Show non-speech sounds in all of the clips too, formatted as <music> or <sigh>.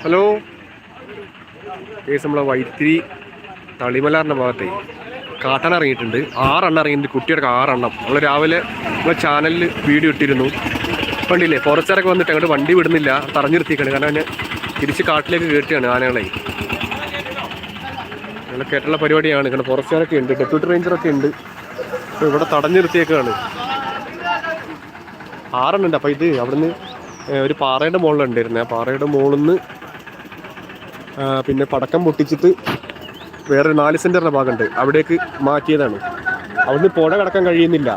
Hello. Case നമ്മളെ വൈത്തിരി തളിമലാറിന്റെ ഭാഗത്തെ കാട്ടാൻ ഇറങ്ങിയിട്ടുണ്ട്. ആറെണ്ണം ഇറങ്ങിയിട്ടുണ്ട്. കുട്ടിയുടെ ആറെണ്ണം. നമ്മൾ രാവിലെ നമ്മളെ ചാനലിൽ വീഡിയോ ഇട്ടിരുന്നു. വണ്ടിയില്ലേ ഫോറസ്റ്റുകാരൊക്കെ വന്നിട്ട് അങ്ങോട്ട് വണ്ടി വിടുന്നില്ല. തറഞ്ഞു നിർത്തിയേക്കാണ് കാരണം ഞാൻ തിരിച്ച് കാട്ടിലേക്ക് കയറ്റുകയാണ് ആനകളെ. അങ്ങനെ കേട്ടുള്ള പരിപാടിയാണ്. കാരണം ഫോറസ്റ്റുകാരൊക്കെ ഉണ്ട്. ഡെപ്യൂട്ടി റേഞ്ചറൊക്കെ ഉണ്ട്. ഇവിടെ തടഞ്ഞു നിർത്തിയേക്കാണ് ആറെണ്ണം ഉണ്ട്. അപ്പോൾ ഇത് അവിടുന്ന് ഒരു പാറയുടെ മുകളിൽ മുകളിലുണ്ടായിരുന്നത് ആ പാറയുടെ മുകളിൽ നിന്ന് പിന്നെ പടക്കം പൊട്ടിച്ചിട്ട് വേറെ നാല് സെന്ററിന്റെ ഭാഗമുണ്ട്. അവിടേക്ക് മാറ്റിയതാണ്. അവിടുന്ന് പുഴ കടക്കാൻ കഴിയുന്നില്ല.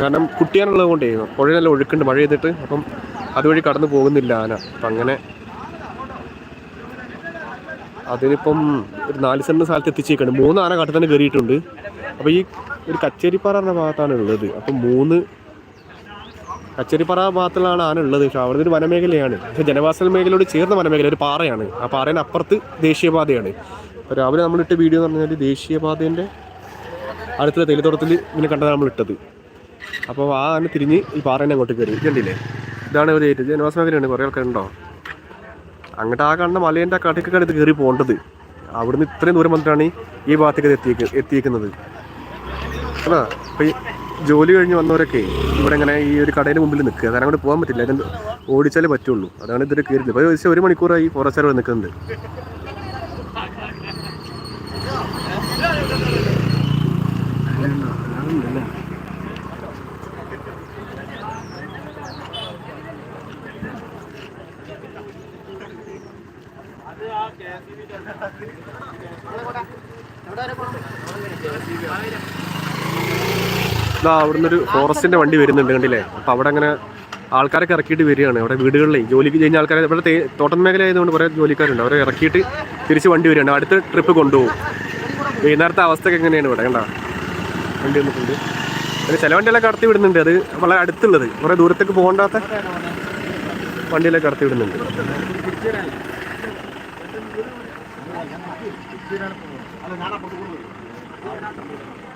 കാരണം കുട്ടിയാനുള്ളത് കൊണ്ടേ പുഴ നല്ല ഒഴുക്കുണ്ട് മഴ ചെയ്തിട്ട് അപ്പം അതുവഴി കടന്നു പോകുന്നില്ല ആന. അപ്പം അങ്ങനെ അതിനിപ്പം ഒരു നാല് സെന്റ് സ്ഥലത്ത് എത്തിച്ചേക്കാണ്. മൂന്ന് ആന കാട്ടിൽ തന്നെ കയറിയിട്ടുണ്ട്. അപ്പോൾ ഈ ഒരു കച്ചേരിപ്പാറ ഭാഗത്താണ് ഉള്ളത് അപ്പം മൂന്ന് കച്ചേരിപ്പാറ ഭാഗത്തിലാണ് ആന ഉള്ളത്. പക്ഷെ അവിടെ ഒരു വനമേഖലയാണ്. പക്ഷെ ജനവാസ മേഖലയോട് ചേർന്ന വനമേഖല ഒരു പാറയാണ്. ആ പാറേന്റെ അപ്പുറത്ത് ദേശീയപാതയാണ്. അപ്പോൾ രാവിലെ നമ്മളിട്ട വീഡിയോ എന്ന് പറഞ്ഞാൽ ദേശീയപാതേന്റെ അടുത്തുള്ള തെളിത്തോടത്തിൽ ഇങ്ങനെ കണ്ടതാണ് നമ്മൾ ഇട്ടത് അപ്പോൾ ആ ആന തിരിഞ്ഞ് ഈ പാറേനെ അങ്ങോട്ട് കയറി കണ്ടില്ലേ? ഇതാണ് ഒരു ഏറ്റവും ജനവാസ മേഖലയാണ്. കുറേ ആൾക്കാരുണ്ടോ അങ്ങോട്ട് ആ കാണുന്ന മലേന്റെ കാട്ടിലേക്കാണ് ഇത് കയറി പോകേണ്ടത്. അവിടുന്ന് ഇത്രയും ദൂരം വന്നിട്ടാണ് ഈ ഭാഗത്തേക്ക് എത്തിയേക്ക് എത്തിയേക്കുന്നത്. അതാ അപ്പോൾ ഈ ജോലി കഴിഞ്ഞ് വന്നവരൊക്കെ ഇവിടെ ഇങ്ങനെ ഈ ഒരു കടയുടെ മുമ്പിൽ നിൽക്കുക. കാരണം അങ്ങോട്ട് പോകാൻ പറ്റില്ല. അതിന് ഓടിച്ചാലേ പറ്റുള്ളൂ. അതാണ് ഇതൊരു കയറി അപ്പോൾ ഏകദേശം ഒരു മണിക്കൂറായി ഫോറസ്റ്റ് ഇവിടെ നിൽക്കുന്നുണ്ട്. ഇതാ അവിടുന്ന് ഒരു ഫോറസ്റ്റിന്റെ വണ്ടി വരുന്നുണ്ട് കണ്ടില്ലേ? അപ്പോൾ അവിടെ അങ്ങനെ ആൾക്കാരൊക്കെ ഇറക്കിയിട്ട് വരികയാണ്. അവിടെ വീടുകളിലെ ജോലിക്ക് ചെയ്യുന്ന ആൾക്കാരെ ഇവിടെ തോട്ടം മേഖല ആയതുകൊണ്ട് കുറേ ജോലിക്കാരുണ്ട്. അവരെ ഇറക്കിയിട്ട് തിരിച്ച് വണ്ടി വരികയാണ്. അടുത്ത ട്രിപ്പ് കൊണ്ടുപോകും. വൈകുന്നേരത്തെ അവസ്ഥയൊക്കെ എങ്ങനെയാണ് ഇവിടെ? കണ്ടാ? വണ്ടി വന്നിട്ടുണ്ട് പിന്നെ ചില വണ്ടികളൊക്കെ കടത്തി വിടുന്നുണ്ട്. അത് വളരെ അടുത്തുള്ളത്. കുറേ ദൂരത്തേക്ക് പോകണ്ടാത്ത വണ്ടിയിലൊക്കെ കടത്തി വിടുന്നുണ്ട്. ഇതാ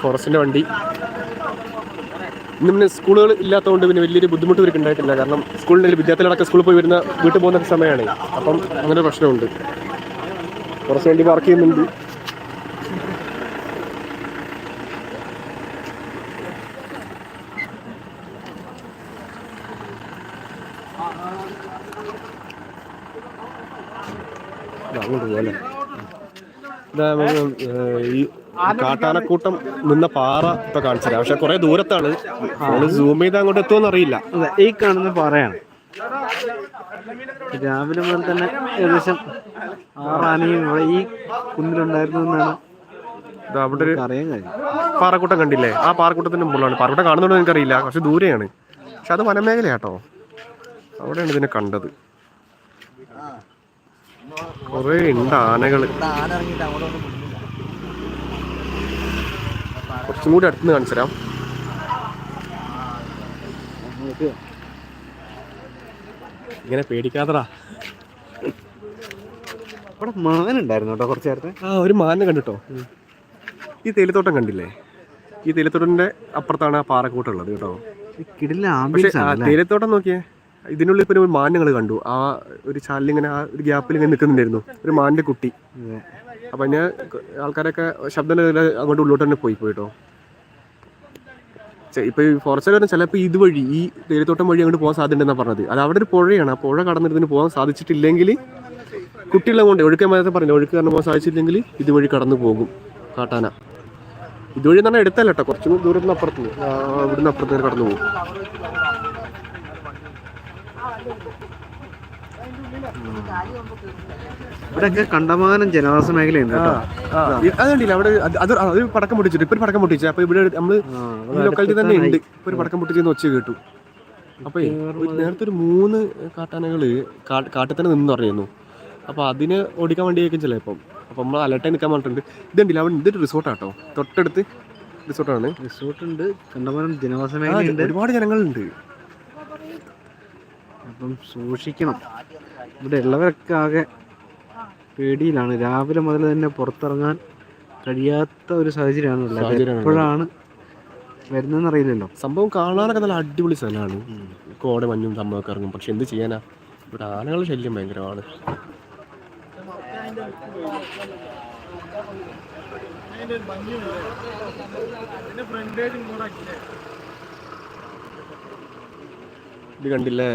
ഫോറസ്റ്റിന്റെ വണ്ടി. ഇന്ന് പിന്നെ സ്കൂളുകൾ ഇല്ലാത്തതുകൊണ്ട് പിന്നെ വലിയൊരു ബുദ്ധിമുട്ട് ഇവർക്ക് ഉണ്ടായിട്ടില്ല. കാരണം സ്കൂളിന്റെ വിദ്യാർത്ഥികളൊക്കെ സ്കൂളിൽ പോയി വരുന്ന വീട്ടിൽ പോകുന്ന സമയമാണ്. അപ്പം അങ്ങനെ പ്രശ്നമുണ്ട്. ഫോറസ്റ്റ് വണ്ടി പാർക്ക് ചെയ്യുന്നുണ്ട് ഇതാ, അങ്ങോട്ട് പോലെ ഇതാ നമുക്ക്, ഏഹ്, ഈ കാട്ടാനക്കൂട്ടം നിന്ന പാറ ഇപ്പൊ കാണിച്ചത് പക്ഷെ കുറെ ദൂരത്താണ്. ആൾ സൂം ചെയ്ത് അങ്ങോട്ട് എത്തുമെന്ന് അറിയില്ല. ഈ കാണുന്ന പാറയാണ്. രാവിലെ മുതൽ തന്നെ ഏകദേശം ആറാനയും ഇവിടെ ഈ കുന്നിലുണ്ടായിരുന്നു എന്നാണ് അവിടെ ഒരു അറിയാൻ കഴിഞ്ഞു പാറക്കൂട്ടം കണ്ടില്ലേ? ആ പാറക്കൂട്ടത്തിന്റെ മുകളിലാണ്. പാറക്കൂട്ടം കാണുന്നുണ്ടോ എനിക്കറിയില്ല. പക്ഷെ ദൂരെയാണ്. പക്ഷെ അത് വനമേഖലയാട്ടോ. അവിടെയാണ് ഇതിനെ കണ്ടത്. കുറെ ഉണ്ട് ആനകൾ. കുറച്ചും കൂടി അടുത്ത് കാണിച്ചു തരാം ഇങ്ങനെ പേടിക്കാത്തടാ. ഇവിടെ മാനുണ്ടായിരുന്നു കേട്ടോ കുറച്ച് നേരത്തെ. ആ ഒരു മാനിനെ കണ്ടിട്ടോ? ഈ തേയിലത്തോട്ടം കണ്ടില്ലേ? ഈ തേയിലത്തോട്ടത്തിന്റെ അപ്പുറത്താണ് ആ പാറക്കൂട്ടുള്ളത് കേട്ടോ. ഈ കിടില തേയിലത്തോട്ടം നോക്കിയേ. ഇതിനുള്ളിൽ ഇപ്പൊ ഒരു മാൻ കണ്ടു. ആ ഒരു ചാലിൽ ഇങ്ങനെ ആ ഒരു ഗ്യാപ്പിൽ ഇങ്ങനെ നിൽക്കുന്നുണ്ടായിരുന്നു. ഒരു മാന്റെ കുട്ടി. അപ്പൊ ഞാൻ ആൾക്കാരൊക്കെ ശബ്ദം അങ്ങോട്ട് ഉള്ളോട്ട് തന്നെ പോയി പോയിട്ടോ ഇപ്പൊ ഈ ഫോറസ്റ്റ് ചിലപ്പോൾ ഇതുവഴി ഈ തേയിലത്തോട്ടം വഴി അങ്ങോട്ട് പോകാൻ സാധ്യതയുണ്ടെന്നാണ് പറഞ്ഞത്. അത് അവിടെ ഒരു പുഴയാണ്. ആ പുഴ കടന്നിരുന്ന് പോകാൻ സാധിച്ചിട്ടില്ലെങ്കിൽ കുട്ടികളെ കൊണ്ട് ഒഴുക്കാൻ നേരത്തെ പറഞ്ഞു ഒഴുക്ക് കാരണം പോകാൻ സാധിച്ചില്ലെങ്കിൽ ഇതുവഴി കടന്നു പോകും. കാട്ടാന. ഇതുവഴി എന്ന് എടുത്തല്ല കേട്ടോ കുറച്ചും ദൂരത്തിന് അപ്പുറത്ത് ഇവിടുന്ന് അപ്പുറത്ത് കടന്നു പോകും. ഇവിടെയൊക്കെ കണ്ടമാനം ജനവാസ മേഖലയുണ്ട് അതുകൊണ്ടില്ല അത് കണ്ടില്ല അവിടെ അത് പടക്കം പൊട്ടിച്ചിട്ട് ഇപ്പൊ ഒരു പടക്കം പൊട്ടിച്ചു അപ്പൊ ഇവിടെ നമ്മൾ ലൊക്കാലിറ്റി തന്നെ ഉണ്ട്. ഇപ്പൊ ഒരു പടക്കം പൊട്ടിച്ചെന്ന് ഒച്ച കേട്ടു. അപ്പൊ നേരത്തെ ഒരു മൂന്ന് കാട്ടാനകൾ കാട്ടിൽ തന്നെ നിന്ന് പറയുന്നു. അപ്പൊ അതിന് ഓടിക്കാൻ വേണ്ടി ആയിരിക്കും ചിലപ്പം. അപ്പൊ നമ്മൾ അലർട്ടായി നിൽക്കാൻ പറഞ്ഞിട്ടുണ്ട്. ഇതുണ്ടല്ലോ അവിടെ ഇതൊരു റിസോർട്ടാട്ടോ തൊട്ടടുത്ത് റിസോർട്ടാണ് റിസോർട്ട് ഉണ്ട് കണ്ടമാനം ജനവാസ മേഖല മേഖലയുണ്ട്. ഒരുപാട് ജനങ്ങളുണ്ട്. അപ്പം സൂക്ഷിക്കണം. ഇവിടെ ഉള്ളവരൊക്കെ ആകെ പേടിയിലാണ്. രാവിലെ മുതൽ തന്നെ പുറത്തിറങ്ങാൻ കഴിയാത്ത ഒരു സാഹചര്യമാണ് ഉള്ളത്. എപ്പോഴാണ് വരുന്നതെന്ന് അറിയില്ലല്ലോ. സംഭവം കാണാനൊക്കെ നല്ല അടിപൊളി സ്ഥലമാണ്. കോട മഞ്ഞും സംഭവമൊക്കെ ഇറങ്ങും. പക്ഷെ എന്ത് ചെയ്യാനാ? ഇവിടെ ആനകളുടെ ശല്യം ഭയങ്കരമാണ്. ഇത് കണ്ടില്ലേ?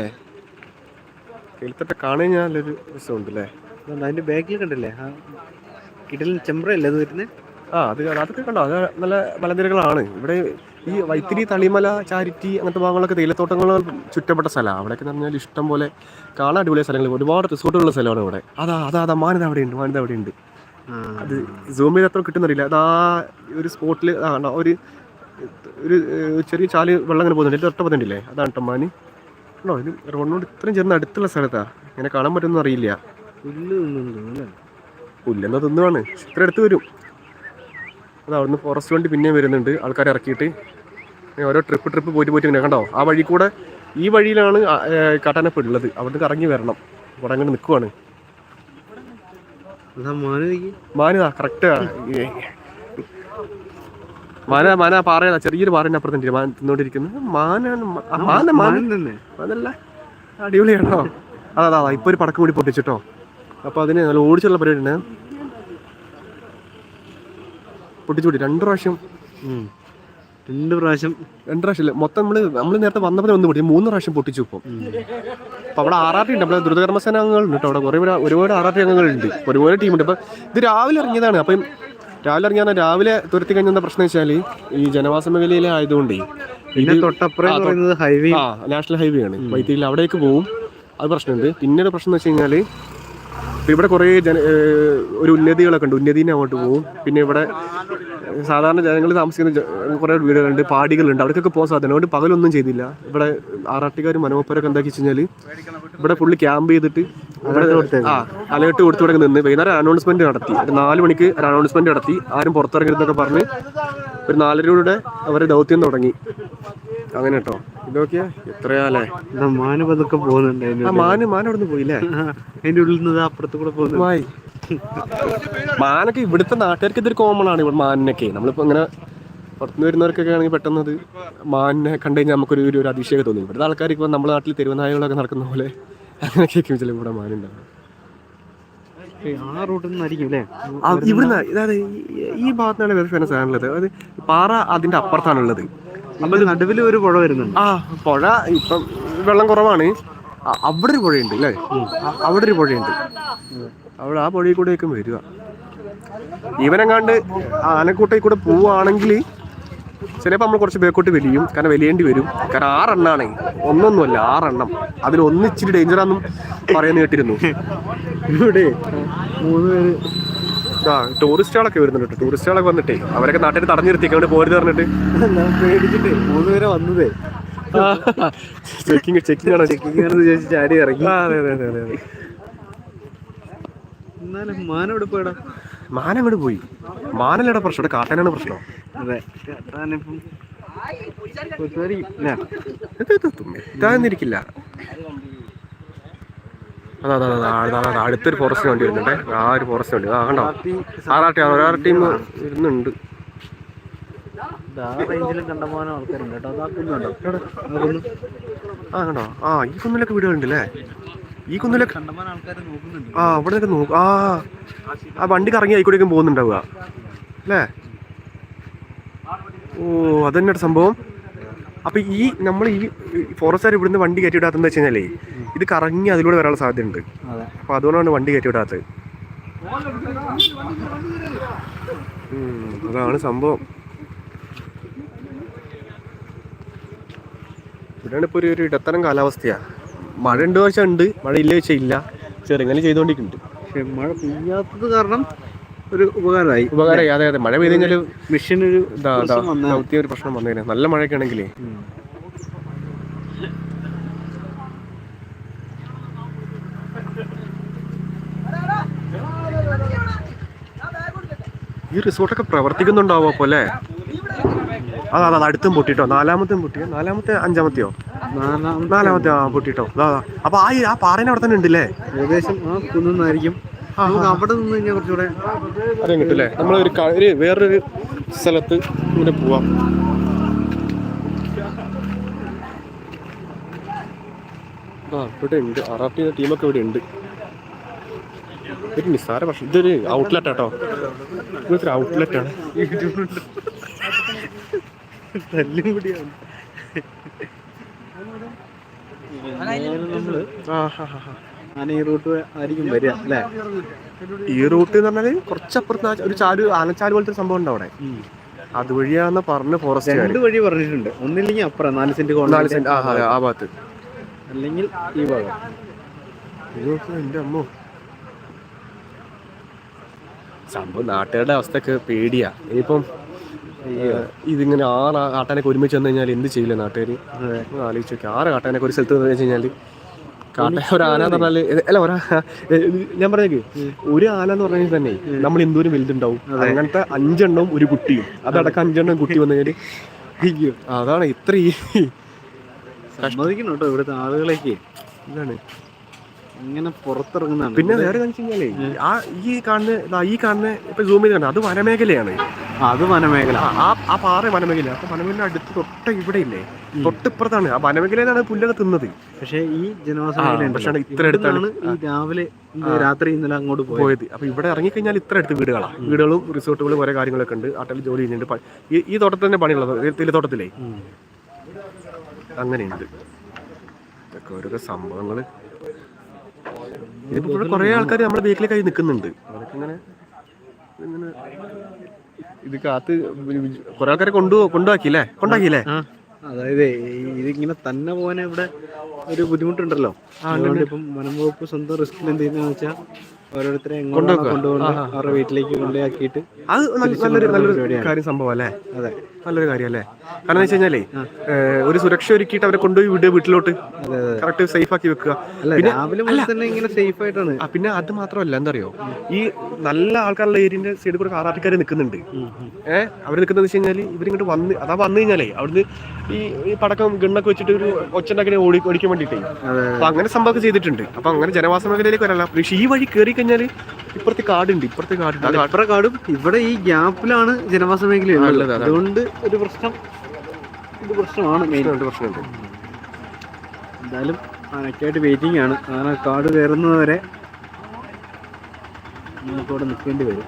കേൾത്തട്ട കാണാൻ നല്ലൊരു രസമുണ്ട് അല്ലേ അതിന്റെ ബാക്കിൽ കണ്ടില്ലേ? ആ കിടലിന് ചെമ്പ്രയല്ലേ അത് വരുന്നത് ആ അത് അതൊക്കെ കണ്ടോ? അത് നല്ല മലനിരകളാണ്. ഇവിടെ ഈ വൈത്തിരി തളിമല ചാരിറ്റി അങ്ങനത്തെ ഭാഗങ്ങളൊക്കെ തേയിലത്തോട്ടങ്ങൾ ചുറ്റപ്പെട്ട സ്ഥലമാണ്. അവിടെയൊക്കെ എന്ന് പറഞ്ഞാൽ ഇഷ്ടം പോലെ കാണാൻ അടിപൊളിയ സ്ഥലങ്ങൾ. ഒരുപാട് റിസോർട്ടുള്ള സ്ഥലമാണ് ഇവിടെ. അതാ അതാ അതാ മാനിത അവിടെ ഉണ്ട് മാനിത അവിടെ ഉണ്ട്. അത് സൂം ചെയ്ത് അത്ര കിട്ടുന്നറിയില്ല. അതാ ഒരു സ്പോട്ടിൽ ഒരു ഒരു ചെറിയ ചാൽ വെള്ളം അങ്ങനെ പോകുന്നുണ്ട്. ഇതിന്റെ തൊട്ട് അതാണ് കേട്ടോ ഉണ്ടോ ഇത് റോഡിനോട് ഇത്രയും ചേർന്ന് അടുത്തുള്ള സ്ഥലത്താ? ഇങ്ങനെ കാണാൻ പറ്റുമെന്ന് അറിയില്ല. പുല്ല് പുല്ലെന്നാ തിന്നുവാണ്. ഇത്ര അടുത്ത് വരും. അത് അവിടുന്ന് ഫോറസ്റ്റ് വണ്ടി പിന്നെയും വരുന്നുണ്ട്. ആൾക്കാരെ ഇറക്കിയിട്ട്. ഓരോ ട്രിപ്പ് ട്രിപ്പ് പോയിട്ട് പോയിട്ട് ഇങ്ങനെ കണ്ടോ? ആ വഴി കൂടെ ഈ വഴിയിലാണ് കാട്ടാനപ്പ് ഉള്ളത്. അവിടുന്ന് കറങ്ങി വരണം. ഇവിടെ അങ്ങനെ നിൽക്കുവാണ് അതാ കറക്റ്റാ മാന കറക്റ്റ് മാന മാന പാറയല്ല ചെറിയൊരു പാറേന്റെ അപ്പുറത്തുണ്ട് മാൻ തിന്നോണ്ടിരിക്കുന്നത് മാനാണ് മാന മാന മാൻ തന്നെ അതല്ല അടിപൊളിയാണോ? അതാ അതാ ഇപ്പൊ ഒരു പടക്കം കൂടി പൊട്ടിച്ചിട്ടോ. അപ്പൊ അതിന് നല്ല ഓടിച്ചുള്ള പരിപാടി ഉണ്ട് പൊട്ടിച്ചുകൂടി രണ്ടു പ്രാവശ്യം. രണ്ട് പ്രാവശ്യം. രണ്ട് പ്രാവശ്യം ഇല്ല. മൊത്തം നമ്മൾ നമ്മൾ നേരത്തെ വന്നപ്പോൾ ഒന്ന് പൊട്ടി. മൂന്ന് പ്രാവശ്യം പൊട്ടിച്ചു ഇപ്പം. അപ്പൊ അവിടെ ആറാട്ടി ഉണ്ട്. നമ്മുടെ ദ്രുതകർമ്മസേന അംഗങ്ങളുണ്ട് കേട്ടോ. അവിടെ ഒരുപാട് ഒരുപാട് ആറാട്ടി അംഗങ്ങളുണ്ട്. ഒരുപാട് ടീമുണ്ട് അപ്പൊ ഇത് രാവിലെ ഇറങ്ങിയതാണ്. അപ്പം രാവിലെ ഇറങ്ങിയാൽ രാവിലെ തുരത്തി കഴിഞ്ഞ പ്രശ്നം വെച്ചാൽ ഈ ജനവാസ മേഖലയിലെ ആയതുകൊണ്ട് പിന്നെ തൊട്ടപ്പുറം ഹൈവേ ആ നാഷണൽ ഹൈവേ ആണ്. വൈത്തിരിയിൽ അവിടേക്ക് പോവും. അത് പ്രശ്നമുണ്ട്. പിന്നീട് പ്രശ്നം എന്ന് വെച്ച് കഴിഞ്ഞാൽ ഇവിടെ കുറേ ജന ഒരു ഉന്നതികളൊക്കെ ഉണ്ട്. ഉന്നതിനെ അങ്ങോട്ട് പോവും. പിന്നെ ഇവിടെ സാധാരണ ജനങ്ങൾ താമസിക്കുന്ന കുറേ വീടുകളുണ്ട് പാടികളുണ്ട്. അവിടേക്കൊക്കെ പോകാൻ സാധ്യത അതുകൊണ്ട് പകലൊന്നും ചെയ്തില്ല. ഇവിടെ ആറാട്ടുകാരും മനോപ്പരൊക്കെ എന്താക്കി വെച്ച് കഴിഞ്ഞാൽ ഇവിടെ ഫുള്ള് ക്യാമ്പ് ചെയ്തിട്ട് ആ അലേർട്ട് കൊടുത്തു ഇവിടെ നിന്ന് വൈകുന്നേരം അനൗൺസ്മെന്റ് നടത്തി. ഒരു നാല് മണിക്ക് ഒരു അനൗൺസ്മെന്റ് നടത്തി. ആരും പുറത്തിറങ്ങരുതെന്നൊക്കെ പറഞ്ഞ് ഒരു നാലരയോടെ അവരെ ദൗത്യം തുടങ്ങി. അങ്ങനെ കേട്ടോ ഇതൊക്കെയാ എത്രയാലേ എന്താ മാന് പതുക്കെ പോകുന്നുണ്ട് അതിന്റെ മാന് മാൻ അവിടെ നിന്ന് പോയില്ലേ? <laughs> അതിന്റെ ഉള്ളിൽ നിന്ന് അപ്പുറത്ത് കൂടെ പോകുന്നു മാനൊക്കെ ഇവിടുത്തെ നാട്ടുകാർക്ക് ഇതൊരു കോമൺ ആണ് ഇവിടെ മാനിനൊക്കെ. നമ്മളിപ്പോ ഇങ്ങനെ പുറത്തുനിന്ന് വരുന്നവർക്കൊക്കെ ആണെങ്കിൽ പെട്ടെന്ന് അത് മാനിനെ കണ്ടു കഴിഞ്ഞാൽ നമുക്കൊരു ഒരു ഒരു തോന്നി. ഇവിടുത്തെ ആൾക്കാർ ഇപ്പോൾ നമ്മുടെ നാട്ടിൽ തെരുവനായകളൊക്കെ നടക്കുന്ന പോലെ അങ്ങനെ കേൾക്കും ചില ഇവിടെ മാനുണ്ടാവും ആ റൂട്ടിൽ നിന്നായിരിക്കും അല്ലേ? ആ, ഇവിടുന്ന് അതായത് ഈ- ഭാഗത്താണ് വേറെ ഫേമസ് ആണുള്ളത്. അത് പാറ അതിന്റെ അപ്പുറത്താണുള്ളത്. അപ്പൊ നടുവിൽ ഒരു പുഴ വരുന്നുണ്ട്. ആ പുഴ ഇപ്പം വെള്ളം കുറവാണ്. അവിടെ ഒരു പുഴയുണ്ട് അല്ലേ? അവിടെ ഒരു പുഴയുണ്ട്. അവിടെ ആ പുഴയിൽ കൂടെയൊക്കെ വരിക. ഇവനെങ്ങാണ്ട് ആനക്കൂട്ടയിൽ കൂടെ പോവുകയാണെങ്കിൽ ചിലപ്പോൾ നമ്മൾ കുറച്ച് ബേക്കോട്ട് വലിയും കാരണം വലിയേണ്ടി വരും. കാരണം ആറെണ്ണാണേ. ഒന്നൊന്നുമല്ല ആറെണ്ണം. അതിൽ ഒന്നിച്ചിരി ഡേഞ്ചറാന്നും പറയുന്ന കേട്ടിരുന്നു. ഇവിടെ മൂന്ന് പേര് ആ ടൂറിസ്റ്റുകളൊക്കെ വരുന്നുണ്ട് ടൂറിസ്റ്റുകളൊക്കെ വന്നിട്ടേ അവരൊക്കെ നാട്ടിൽ തടഞ്ഞു നിർത്തിക്കൊണ്ട് പോരുത് പറഞ്ഞിട്ട്. പേടിച്ചിട്ടേ മൂന്ന് പേരെ വന്നതേ. ചെക്കിങ് ചെക്കിങ് ആണോ. ചെക്കിങ് ആണെന്ന് ചേച്ചി ചാടി ഇറങ്ങി. അതെ അതെ അതെ അതെ. മാനം അങ്ങോട്ട് പോയി. മാനല്ലട പ്രശ്നം? ഇവിടെ കാട്ടാനാണ് പ്രശ്നം. ഇതാന്നിരിക്കില്ല. അതാ അതാ അതാ അതാ, അതാ, അതാ, അടുത്തൊരു ഫോറസ്റ്റ് വണ്ടി വരുന്നുണ്ടേ. ആ ഒരു ഫോറസ്റ്റ് വണ്ടി ആ കണ്ടോ? ആറാട്ടി ഒരാറ് ടീം വരുന്നുണ്ട്. ആ കണ്ടോ ആ ഈ കുന്നിലൊക്കെ വീടുകളുണ്ട് അല്ലേ ഈ കുന്നിലെ ആ അവിടെ നിന്നൊക്കെ നോക്കും. ആ ആ വണ്ടി കറങ്ങി ആയിക്കൂടെയൊക്കെ പോകുന്നുണ്ടാവുക. അല്ലേ? ഓ അതന്നെ സംഭവം. അപ്പൊ ഈ നമ്മൾ ഈ ഫോറസ്റ്റുകാർ ഇവിടുന്ന് വണ്ടി കയറ്റി വിടാത്തെന്ന് വെച്ച് കഴിഞ്ഞാലേ ഇത് കറങ്ങി അതിലൂടെ വരാനുള്ള സാധ്യതയുണ്ട്. അപ്പൊ അതുകൊണ്ടാണ് വണ്ടി കയറ്റി വിടാത്തത് അതാണ് സംഭവം. ഇവിടെയാണ് ഇപ്പൊ ഒരു ഇടത്തരം കാലാവസ്ഥയാ. മഴ ഉണ്ട് വെച്ചാൽ ഉണ്ട്. മഴ ഇല്ല വെച്ചാൽ ഇല്ല. ചെറുങ്ങനെ ചെയ്തുകൊണ്ടിരിക്കുന്നുണ്ട് പക്ഷെ മഴ പെയ്യാത്തത് കാരണം ഒരു ഉപകാരമായി. ഉപകാരമായി. അതെ അതെ. മഴ പെയ്ത് കഴിഞ്ഞാൽ മിഷൻ ഒരു ദൗത്യ ഒരു പ്രശ്നം വന്നേനെ. നല്ല മഴയൊക്കെ ആണെങ്കിലേ. ഉം. ഈ റിസോർട്ടൊക്കെ പ്രവർത്തിക്കുന്നുണ്ടാവോ പോലെ? അല്ലേ അതാ അതാ. അടുത്തും പൊട്ടിട്ടോ? നാലാമത്തെയും പൊട്ടിയോ? നാലാമത്തെ അഞ്ചാമത്തെയോ? നാലാമത്തെ അപ്പൊ ആ ആ പാറേനെ അവിടെ തന്നെ ഉണ്ടല്ലേ? ഏകദേശം അവിടെ നിന്ന് കുറച്ചുകൂടെ നമ്മൾ ഒരു ഒരു വേറൊരു സ്ഥലത്ത് ഇങ്ങനെ പോവാം. ആ ഇവിടെ ഉണ്ട്. ആർ ടീമൊക്കെ ഇവിടെ ഉണ്ട്. ഒരു നിസ്സാര പക്ഷെ ഇതൊരു ഔട്ട്ലെറ്റ് ആട്ടോ. ഇതൊരു ഔട്ട്ലെറ്റ് ആണ്. തല്ലും കൂടിയാണ്. ഈ റൂട്ട് ആയിരിക്കും വരിക അല്ലേ? ഈ റൂട്ട് എന്ന് പറഞ്ഞാൽ കുറച്ചപ്പുറത്ത് ഒരു ചാൽ ആനച്ചാൽ പോലത്തെ ഒരു സംഭവം ഉണ്ട് അവിടെ. അതുവഴിയാന്ന് പറഞ്ഞ ഫോറസ്റ്റ് രണ്ട് വഴി പറഞ്ഞിട്ടുണ്ട്. ഒന്നില്ലെങ്കിൽ അപ്പുറം നാല് സെന്റ് നാല് സെന്റ് ആ ഭാഗത്ത്. അല്ലെങ്കിൽ ഈ ഭാഗം. എന്റെ അമ്മോ. സംഭവം നാട്ടുകാരുടെ അവസ്ഥയൊക്കെ പേടിയാ. ഇനിയിപ്പം ഇതിങ്ങനെ ആറ് കാട്ടാനൊക്കെ ഒരുമിച്ച് വന്നു കഴിഞ്ഞാൽ എന്ത് ചെയ്യില്ല നാട്ടുകാർ ആലോചിച്ച് നോക്കി ആറ് കാട്ടാനൊക്കെ ഒരു സ്ഥലത്ത് വന്നു കഴിഞ്ഞാൽ കാട്ട ഒരു ആന എന്ന് പറഞ്ഞാൽ അല്ല ഒരാ ഞാൻ പറഞ്ഞേക്ക്. ഒരു ആന എന്ന് പറഞ്ഞാൽ തന്നെ നമ്മൾ എന്തോരം വലുതുണ്ടാവും. അങ്ങനത്തെ അഞ്ചെണ്ണവും ഒരു കുട്ടിയും അതടക്കം അഞ്ചെണ്ണം കുട്ടി വന്നു കഴിഞ്ഞാൽ അയ്യോ. അതാണ് ഇത്ര സമ്മതിക്കണം കേട്ടോ ഇവിടുത്തെ ആളുകളേക്ക് ഇതാണ്. ഇങ്ങനെ പുറത്തിറങ്ങുന്നതാണ്. പിന്നെ വേറെ കാണിച്ചു കഴിഞ്ഞാലേ ആ ഈ കാണുന്ന ഈ കാണുന്ന ഇപ്പൊ സൂം ചെയ്ത് അത് വനമേഖലയാണ്. അത് വനമേഖല. ആ- ആ പാറ വനമേഖല. അപ്പൊ വനമേഖല അടുത്ത് തൊട്ട് ഇവിടെ ഇല്ലേ തൊട്ടിപ്പുറത്താണ്. ആ വനമേഖലയിലാണ് പുല്ലൊക്കെ തിന്നത്. പക്ഷേ ഈ ജനവാസ പക്ഷേ ഇത്ര അടുത്താണ്. ഈ രാവിലെ രാത്രി ഇന്നലെ അങ്ങോട്ട് പോയത്. അപ്പൊ ഇവിടെ ഇറങ്ങിക്കഴിഞ്ഞാൽ ഇത്ര അടുത്ത് വീടുകളാണ് വീടുകളും റിസോർട്ടുകളും ഓരോ കാര്യങ്ങളൊക്കെ ഉണ്ട്. അട്ടൽ ജോലി ചെയ്യുന്നുണ്ട്. ഈ തോട്ടത്തിൽ തന്നെ പണിയുള്ളത് തേയിലത്തോട്ടത്തിലേ തോട്ടത്തിലേ? അങ്ങനെയുണ്ട്. ഇതൊക്കെ ഓരോരോ സംഭവങ്ങൾ. ഇതിപ്പോ ഇവിടെ കുറെ ആൾക്കാർ നമ്മുടെ വീട്ടിലേക്കായി നിൽക്കുന്നുണ്ട്. അവരൊക്കെ ഇങ്ങനെ ഇങ്ങനെ ഇത് കാത്ത് കുറെ ആൾക്കാരെ കൊണ്ടു കൊണ്ടുവാക്കില്ലേ കൊണ്ടാക്കില്ലേ അതായത് ഇതിങ്ങനെ തന്നെ പോകാൻ ഇവിടെ ഒരു ബുദ്ധിമുട്ടുണ്ടല്ലോ. അതുകൊണ്ട് ഇപ്പം വനം വകുപ്പ് സ്വന്തം റിസ്കിൽ എന്ത് ചെയ്യുന്ന വെച്ചാൽ ഓരോരുത്തരെ കൊണ്ടുപോകുന്നത് അവരുടെ വീട്ടിലേക്ക് കൊണ്ടുപോയാക്കിയിട്ട് അത് നല്ലൊരു നല്ലൊരു കാര്യം സംഭവം അല്ലേ അതെ. നല്ലൊരു കാര്യം അല്ലേ കാരണം വെച്ച് കഴിഞ്ഞാലേ ഒരു സുരക്ഷ ഒരുക്കിയിട്ട് അവരെ കൊണ്ടുപോയി വിടുക വീട്ടിലോട്ട്. കറക്റ്റ് സേഫ് ആക്കി വെക്കുക തന്നെ ഇങ്ങനെ സേഫ് ആയിട്ടാണ് പിന്നെ അത് മാത്രമല്ല എന്താ അറിയോ ഈ നല്ല ആൾക്കാരുള്ള ഏരിയന്റെ സൈഡിൽ കൂടെ കാറാട്ടിക്കാർ നിൽക്കുന്നുണ്ട്. ഏഹ് അവർ നിൽക്കുന്നത് വെച്ച് കഴിഞ്ഞാൽ ഇവരിങ്ങോട്ട് വന്ന് അതാ വന്നു കഴിഞ്ഞാലേ അവിടുന്ന് ഈ ഈ പടക്കം ഗണ്ണൊക്കെ വെച്ചിട്ട് ഒരു ഒച്ചുണ്ടാക്കി ഓടി ഓടിക്കാൻ വേണ്ടിയിട്ടേ. അപ്പൊ അങ്ങനെ സംഭവം ചെയ്തിട്ടുണ്ട്. അപ്പൊ അങ്ങനെ ജനവാസ മേഖലയിലേക്ക് വരല്ല പക്ഷേ ഈ വഴി കയറി കഴിഞ്ഞാൽ ഇപ്പുറത്തെ കാടുണ്ട് ഇപ്പുറത്തെ കാടുണ്ട്. ഇപ്പുറത്തെ കാട് ഇവിടെ ഈ ഗ്യാപ്പിലാണ് ജനവാസ മേഖല അതുകൊണ്ട് ഒരു പ്രശ്നം ഇത് പ്രശ്നമാണ് മെയിൻ പ്രശ്നമുണ്ട് പ്രശ്നമുണ്ട്. എന്തായാലും ആനക്കായിട്ട് വെയിറ്റിംഗ് ആണ്. ആന കാട് കയറുന്നത് വരെ നമുക്കിവിടെ നിൽക്കേണ്ടി വരും.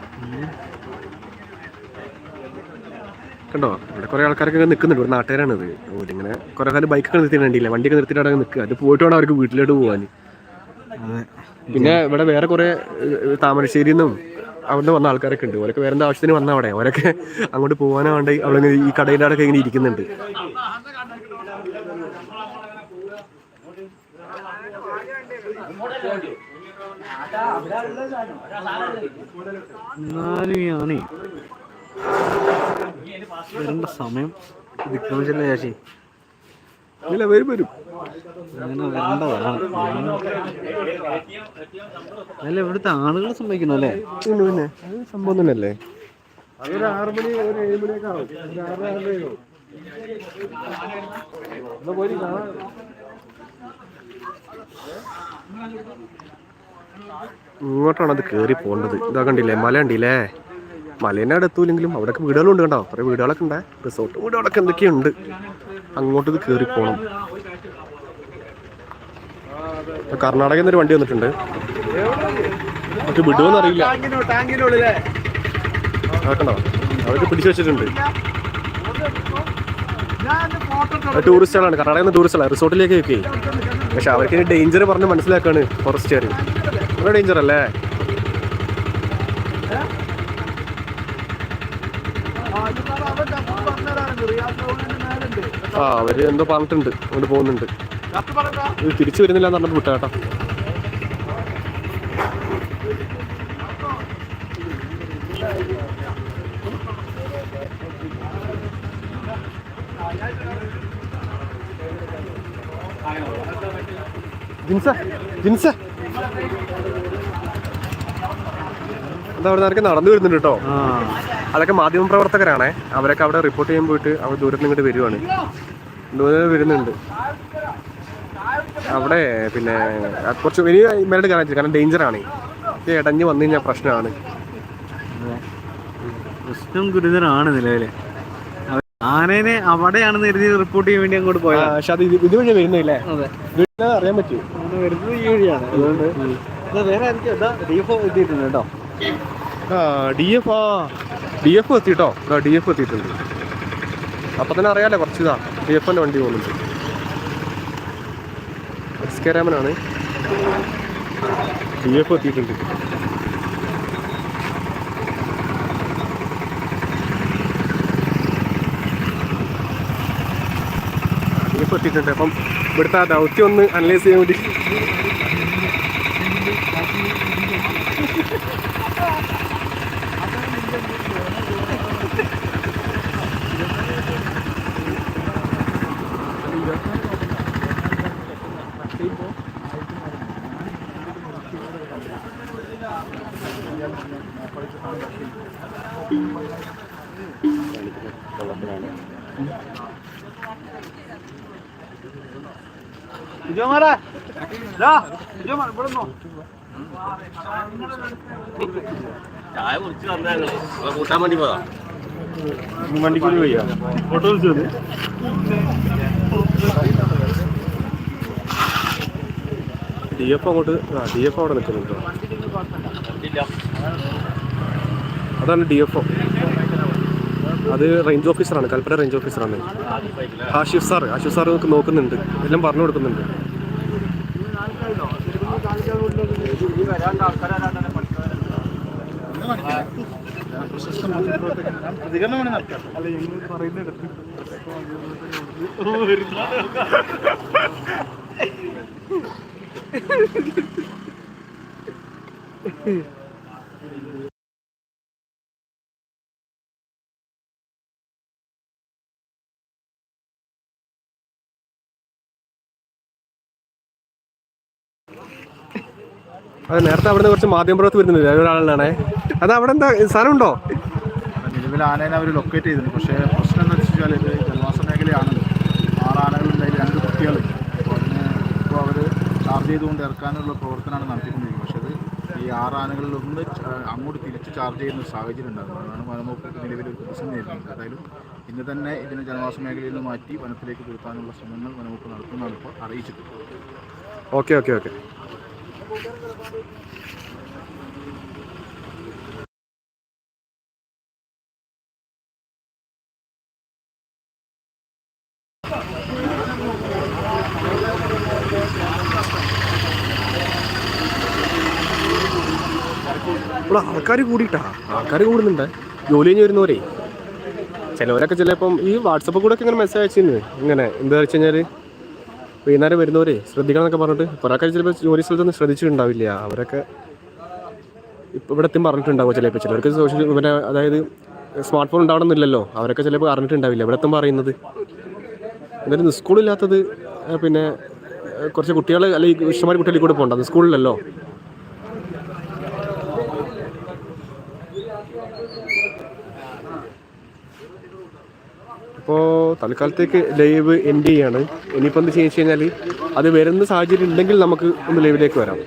കണ്ടോ? ഇവിടെ കുറേ ആൾക്കാരൊക്കെ നിൽക്കുന്നുണ്ട്. ഇവിടെ നാട്ടുകാരാണിത്. ഇങ്ങനെ കുറേ കാലം ബൈക്കൊക്കെ നിർത്തിയിട്ടുണ്ടെങ്കിൽ വണ്ടിയൊക്കെ നിർത്തിയിട്ടാണ് നിൽക്കുക. അത് പോയിട്ട് വേണം അവർക്ക് വീട്ടിലോട്ട് പോകാൻ അതെ. പിന്നെ ഇവിടെ വേറെ കുറെ താമരശ്ശേരിന്നും താമരശ്ശേരിയിൽ നിന്നും അവിടെ വന്ന ആൾക്കാരൊക്കെ ഉണ്ട്. ഓരൊക്കെ വേറെ എന്താ ആവശ്യത്തിന് വന്ന അവിടെ. ഓരൊക്കെ അങ്ങോട്ട് പോകാനോ വേണ്ടി അവിടെ ഈ കടയുടെ അവിടെ ഇങ്ങനെ ഇരിക്കുന്നുണ്ട്. എന്നാലും വരേണ്ട സമയം. വിക്രമിച്ചല്ല ചേച്ചി ഇല്ല വരും വരും. അങ്ങനെ വരേണ്ടതാണ് അല്ല ഇവിടുത്തെ ആളുകൾ സമ്മതിക്കണം അല്ലേ? പിന്നെ പിന്നെ അത് സംഭവം തന്നെയല്ലേ അതൊരു ആറ് മണി ഒരു ഏഴ് മണിയൊക്കെ ആവും. ഒരു ആറ് ആറരയോ എന്നാ പോയി കാണാം. ഇങ്ങോട്ടാണ് അത് കയറി പോകേണ്ടത്. ഇതാ കണ്ടില്ലേ മല ഉണ്ടില്ലേ മലേന്റെ അവിടെ എത്തൂലെങ്കിലും അവിടെയൊക്കെ വീടുകളുണ്ട് കണ്ടോ? കുറേ വീടുകളൊക്കെ ഉണ്ട്. റിസോർട്ട് വീടുകളൊക്കെ എന്തൊക്കെയുണ്ട്? അങ്ങോട്ട് ഇത് കയറി പോകണം കർണാടകയിൽ നിന്നൊരു വണ്ടി വന്നിട്ടുണ്ട്. വിടുവെന്ന് അറിയില്ല. കേട്ടോ അവർക്ക് പിടിച്ചു വെച്ചിട്ടുണ്ട്. ടൂറിസ്റ്റുകളാണ് കർണാടകയിൽ നിന്ന് ടൂറിസ്റ്റുകളാണ് റിസോർട്ടിലേക്ക് ഒക്കെ. പക്ഷെ അവർക്ക് ഡേഞ്ചർ പറഞ്ഞ് മനസ്സിലാക്കാണ് ഫോറസ്റ്റുകാർ വളരെ ഡേഞ്ചർ അല്ലേ? ആ അവർ എന്തോ പറഞ്ഞിട്ടുണ്ട്. അങ്ങോട്ട് പോകുന്നുണ്ട്. ഇത് തിരിച്ചു വരുന്നില്ല എന്ന് പറഞ്ഞിട്ട് വിട്ടാ കേട്ടോ. ജിൻസ ജിൻസ. എന്താ അവിടെ നിന്നൊക്കെ നടന്നു വരുന്നുണ്ട് കേട്ടോ. അതൊക്കെ മാധ്യമ പ്രവർത്തകരാണേ. അവരൊക്കെ അവിടെ റിപ്പോർട്ട് ചെയ്യാൻ പോയിട്ട് അവർ ദൂരത്ത് നിന്ന് ഇങ്ങോട്ട് വരുവാണ്. ദൂരെ വരുന്നുണ്ട്. അവിടെ പിന്നെ കുറച്ച് വലിയ മേലോട്ട് കാണാൻ കാരണം ഡേഞ്ചർ ആണ്. ഇത് ഇടഞ്ഞ് വന്നു കഴിഞ്ഞാൽ പ്രശ്നമാണ്. പ്രശ്നം ഗുരുതരമാണ് നിലവിലെ. ആനേനെ അവിടെയാണെന്ന് കരുതി റിപ്പോർട്ട് ചെയ്യാൻ വേണ്ടി അങ്ങോട്ട് പോയത്. പോയാ പക്ഷെ അത് ഇത് ഇതുവഴി വരുന്നില്ലേ? അറിയാൻ പറ്റും വരുന്നത് ഈ വഴിയാണ്. അതുകൊണ്ട് വേറെ ആയിരിക്കും എന്താ ഡീഫോ എത്തിയിട്ടുണ്ട് കേട്ടോ. ഡി എഫ് ആ ഡി എഫ് എത്തിട്ടോ? ഡി എഫ് എത്തിയിട്ടുണ്ട്. അപ്പൊ തന്നെ അറിയാലോ കുറച്ച് ഇതാ ഡി എഫിന്റെ വണ്ടി പോകുന്നുണ്ട്. എസ് കെ രാമനാണ്. ഡി എഫ് എത്തിയിട്ടുണ്ട്. ഡി എഫ് എത്തിയിട്ടുണ്ട്. അപ്പം ഇവിടുത്തെ ദൗത്യം ഒന്ന് അനലൈസ് ചെയ്യാൻ വേണ്ടി വിജയമാരാ ഇവിടെ നിന്നോ കൂട്ടാൻ വേണ്ടി പോകാം വണ്ടിക്കൂലി പോയി ഫോട്ടോ വിളിച്ചത് ഡി എഫ് അങ്ങോട്ട് ആ ഡി എഫ് അവിടെ നിൽക്കുന്നുണ്ട്. അതാണ് ഡി എഫ് അത് റേഞ്ച് ഓഫീസറാണ് കൽപ്പറ്റ റേഞ്ച് ഓഫീസറാണ് ആഷിഫ് സാർ ആഷിഫ് സാർ നമുക്ക് നോക്കുന്നുണ്ട് എല്ലാം പറഞ്ഞു കൊടുക്കുന്നുണ്ട്. പ്രതികരണമാണ് നടത്താം അല്ല ഞങ്ങൾ പറയുന്നത് അത് നേരത്തെ അവിടെ നിന്ന് കുറച്ച് മാധ്യമപ്രവർത്തി വരുന്നുണ്ട് ഒരാളാണേ അത് അവിടെ എന്താ സ്ഥലമുണ്ടോ? നിലവിൽ ആനേനെ അവർ ലൊക്കേറ്റ് ചെയ്തിട്ടുണ്ട് പക്ഷേ പ്രശ്നം എന്താ വെച്ചാൽ ഇത് ജലവാസ മേഖലയാണ്. ആറ് ആനകളുണ്ടായി രണ്ട് കുട്ടികൾ അപ്പോൾ അതിന് ഇപ്പോൾ അവർ ചാർജ് ചെയ്തുകൊണ്ട് ഇറക്കാനുള്ള പ്രവർത്തനമാണ് നടത്തിക്കൊണ്ടിരിക്കുന്നത്. പക്ഷേ അത് ഈ ആറ് ഒന്ന് അങ്ങോട്ട് തിരിച്ച് ചാർജ് ചെയ്യുന്ന ഒരു സാഹചര്യം ഉണ്ടാകുന്നത് അതാണ് വനംവകുപ്പ് നിലവിൽ ഒരു നേരിടുന്നത് ഏതായാലും ഇന്ന് തന്നെ ഇതിനെ ജനവാസ മേഖലയിൽ നിന്ന് മാറ്റി വനത്തിലേക്ക് തിരുത്താനുള്ള ശ്രമങ്ങൾ വനംവകുപ്പ് നടത്തുന്നതാണ് ഇപ്പോൾ അറിയിച്ചിട്ടുള്ളത്. ഓക്കെ ഓക്കെ ഓക്കെ ഇവിടെ ആൾക്കാർ കൂടിയിട്ടാ ആൾക്കാർ കൂടുന്നുണ്ട്. ജോലി കഴിഞ്ഞ് വരുന്നവരെ. ചിലവരൊക്കെ ചിലപ്പം ഈ വാട്സപ്പ് കൂടെ ഒക്കെ ഇങ്ങനെ മെസ്സേജ് അയച്ചിരുന്നു. ഇങ്ങനെ എന്താ വെച്ച് കഴിഞ്ഞാൽ വൈകുന്നേരം വരുന്നവരെ ശ്രദ്ധിക്കണം എന്നൊക്കെ പറഞ്ഞിട്ട് കുറേക്കാർ ചിലപ്പോൾ ജോലി സ്ഥലത്തൊന്നും ശ്രദ്ധിച്ചിട്ടുണ്ടാവില്ല. അവരൊക്കെ ഇപ്പം ഇവിടെ എത്തും പറഞ്ഞിട്ടുണ്ടാവും ചിലപ്പോൾ ചിലർക്ക് സോഷ്യൽ പിന്നെ അതായത് സ്മാർട്ട് ഫോൺ ഉണ്ടാവണമെന്നില്ലല്ലോ അവരൊക്കെ ചിലപ്പോൾ അറിഞ്ഞിട്ടുണ്ടാവില്ല. ഇവിടെ എത്തും പറയുന്നത്. എന്തായാലും സ്കൂളില്ലാത്തത് പിന്നെ കുറച്ച് കുട്ടികൾ അല്ലെങ്കിൽ ഇഷ്ടമായി കുട്ടികളിൽ കൂടെ പോകണ്ട. സ്കൂളിലല്ലോ അപ്പോൾ തൽക്കാലത്തേക്ക് ലൈവ് എൻഡ് ചെയ്യാണ്. ഇനിയിപ്പോൾ എന്ത് വെച്ച് കഴിഞ്ഞാൽ അത് വരുന്ന സാഹചര്യം ഉണ്ടെങ്കിൽ നമുക്ക് ഒന്ന് ലൈവിലേക്ക് വരാം.